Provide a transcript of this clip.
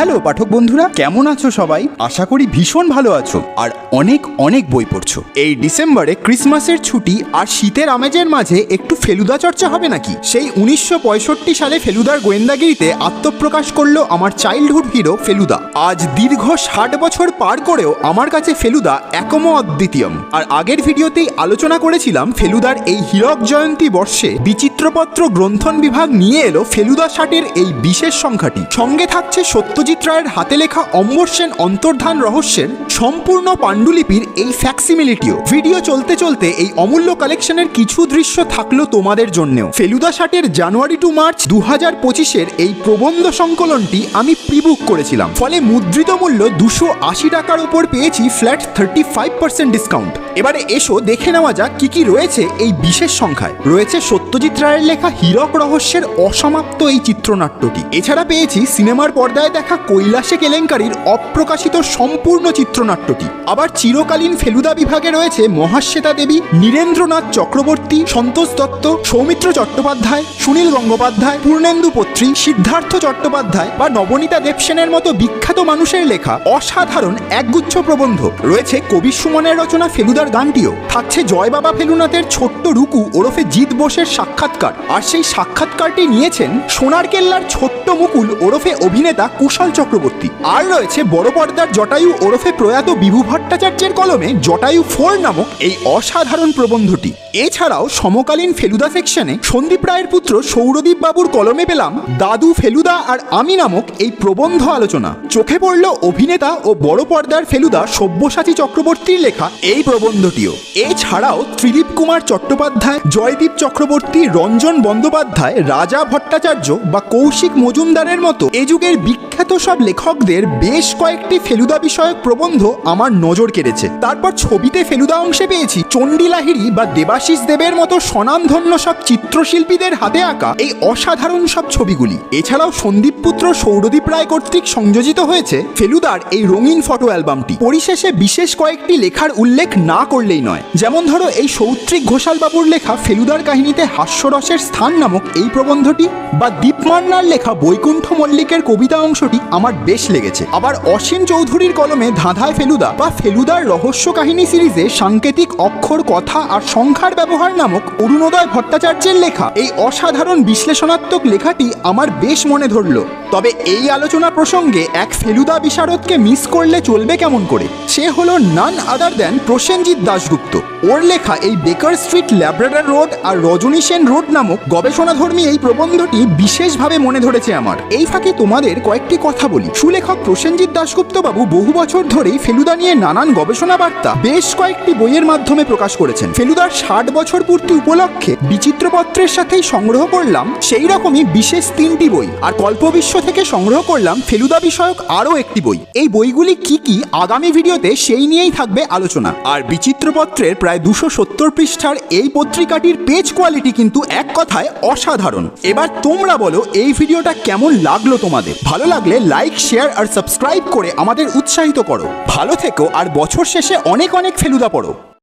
Hello, পাঠক বন্ধুরা, কেমন আছো সবাই? আশা করি ভীষণ ভালো আছো আর অনেক অনেক বই পড়ছো। এই ডিসেম্বরে ক্রিসমাসের ছুটি আর শীতের আমেজের মাঝে একটু ফেলুদা চর্চা হবে নাকি? সেই উনিশশো পঁয়ষট্টি সালে ফেলুদার গোয়েন্দাগিরিতে আত্মপ্রকাশ করল আমার চাইল্ডহুড হিরো ফেলুদা। আজ দীর্ঘ ষাট বছর পার করেও আমার কাছে ফেলুদা একম অদ্বিতীয়ম। আর আগের ভিডিওতেই আলোচনা করেছিলাম ফেলুদার এই হীরক জয়ন্তী বর্ষে বিচিত্রপত্র গ্রন্থন বিভাগ নিয়ে এলো ফেলুদা ষাটের এই বিশেষ সংখ্যাটি। সঙ্গে থাকছে সত্যজিৎ রায়ের হাতে লেখা অম্বর সেন অন্তর্ধান রহস্যের সম্পূর্ণ পাণ্ডুলিপির এই ফ্যাক্সিমিলিটিও ভিডিও চলতে চলতে এই অমূল্য কালেকশনের কিছু দৃশ্য থাকল তোমাদের জন্যেও। ফেলুদা ষাটের জানুয়ারি টু মার্চ দু হাজার পঁচিশের এই প্রবন্ধ সংকলনটি আমি প্রিবুক করেছিলাম। ফলে মুদ্রিত মূল্য দুশো আশি টাকার ওপর পেয়েছি flat thirty five percent discount এবারে এসো দেখে নেওয়া যাক কি কি রয়েছে এই বিশেষ সংখ্যায়। রয়েছে সত্যজিৎ রায়ের লেখা হীরক রহস্যের অসমাপ্ত এই চিত্রনাট্যটি। এছাড়া পেয়েছি সিনেমার পর্দায় দেখা কৈলাসে কেলেঙ্কারির অপ্রকাশিত সম্পূর্ণ চিত্রনাট্যটি। আবার চিরকালীন ফেলুদা বিভাগে রয়েছে মহাশ্বেতা দেবী, নীরেন্দ্রনাথ চক্রবর্তী, সন্তোষ দত্ত, সৌমিত্র চট্টোপাধ্যায়, সুনীল গঙ্গোপাধ্যায়, পূর্ণেন্দু পত্রী, সিদ্ধার্থ চট্টোপাধ্যায় বা নবনীতা দেবসেনের মতো বিখ্যাত মানুষের লেখা অসাধারণ একগুচ্ছ প্রবন্ধ। রয়েছে কবি সুমনের রচনা ফেলুদার গানটিও। থাকছে জয় বাবা ফেলুনাথের ছোট্ট রুকু ওরফে জিৎ বোসের সাক্ষাৎকার। আর সেই সাক্ষাৎকারটি নিয়েছেন সোনার কেল্লার ছোট্ট মুকুল ওরফে অভিনেতা কুশল চক্রবর্তী। আর রয়েছে বড় পর্দার জটায়ু ওরফে প্রয়াত বিভু ভট্টাচার্যের কলমে জটায়ু ফোর নামক এই অসাধারণ প্রবন্ধটি। এছাড়াও সমকালীন ফেলুদা সেকশনে সন্দীপ রায়ের পুত্র সৌরদীপ বাবুর কলমে পেলাম দাদু ফেলুদা আর আমি নামক এই প্রবন্ধ আলোচনা। চোখে পড়ল অভিনেতা ও বড় পর্দার ফেলুদা সব্যসাচী চক্রবর্তীর লেখা এই প্রবন্ধটিও। এছাড়াও ত্রিদীপ কুমার চট্টোপাধ্যায়, জয়দীপ চক্রবর্তী, রঞ্জন বন্দ্যোপাধ্যায়, রাজা ভট্টাচার্য বা কৌশিক মজুমদারের মতো এ যুগের বিখ্যাত সব লেখকদের বেশ কয়েকটি ফেলুদা বিষয়ক প্রবন্ধ আমার নজর কেড়েছে। তারপর ছবিতে ফেলুদা অংশে পেয়েছি চণ্ডী লাহিড়ী বা দেবাশিস দেবের মতো স্বনামধন্য সব চিত্রশিল্পীদের হাতে আঁকা এই অসাধারণ সব ছবিগুলি। এছাড়াও সন্দীপ পুত্র সৌরদীপ রায় কর্তৃক সংযোজিত হয়েছে ফেলুদার এই রঙিন ফটো অ্যালবামটি। পরিশেষে বিশেষ কয়েকটি লেখার উল্লেখ না করলেই নয়। যেমন ধরো এই সৌত্রিক ঘোষাল বাবুর লেখা ফেলুদার কাহিনীতে হাস্যরসের স্থান নামক এই প্রবন্ধটি বা দীপমান্নার লেখা বৈকুণ্ঠ মল্লিকের কবিতা অংশটি আমার বেশ লেগেছে। আবার অসীম চৌধুরীর কলমে ধাঁধায় ফেলুদা বা ফেলুদার রহস্য কাহিনী সিরিজে সাংকেতিক অক্ষর কথা আর সংখ্যার ব্যবহার নামক অরুণোদয় ভট্টাচার্যের লেখা। এই অসাধারণ বিশ্লেষণাত্মক লেখাটি আমার বেশ মনে ধরল। তবে এই আলোচনা প্রসঙ্গে এক ফেলুদা বিশারদকে মিস করলে চলবে কেমন করে? সে হলো নান আদার দেন প্রসেনজিৎ দাশগুপ্ত। ওর লেখা এই বেকার স্ট্রিট ল্যাব্রাডার রোড আর রজনী সেন রোড নামক গবেষণাধর্মী এই প্রবন্ধটি বিশেষভাবে মনে ধরেছে আমার। এই ফাঁকে তোমাদের কয়েকটি কথা বলি। সুলেখক প্রসেনজিৎ দাশগুপ্ত বাবু বহু বছর ধরেই ফেলুদা নিয়ে নানান গবেষণা বার্তা বেশ কয়েকটি বইয়ের মাধ্যমে প্রকাশ করেছেন। ফেলুদার ষাট বছর পূর্তি উপলক্ষে বিচিত্রপত্রের সাথেই সংগ্রহ করলাম সেই রকমই বিশেষ তিনটি বই। আর কল্পবিশ্ব থেকে সংগ্রহ করলাম ফেলুদা বিষয়ক আরও একটি বই। এই বইগুলি কি কি আগামী ভিডিওতে সেই নিয়েই থাকবে আলোচনা। আর বিচিত্রপত্রের প্রায় দুশো সত্তর পৃষ্ঠার এই পত্রিকাটির পেজ কোয়ালিটি কিন্তু এক কথায় অসাধারণ। এবার তোমরা বলো, এই ভিডিওটা কেমন লাগল তোমাদের? ভালো লাগলে লাইক শেয়ার আর সাবস্ক্রাইব করে আমাদের উৎসাহিত করো। ভালো থেকো আর বছর শেষে অনেক অনেক ফেলুদা পড়ো।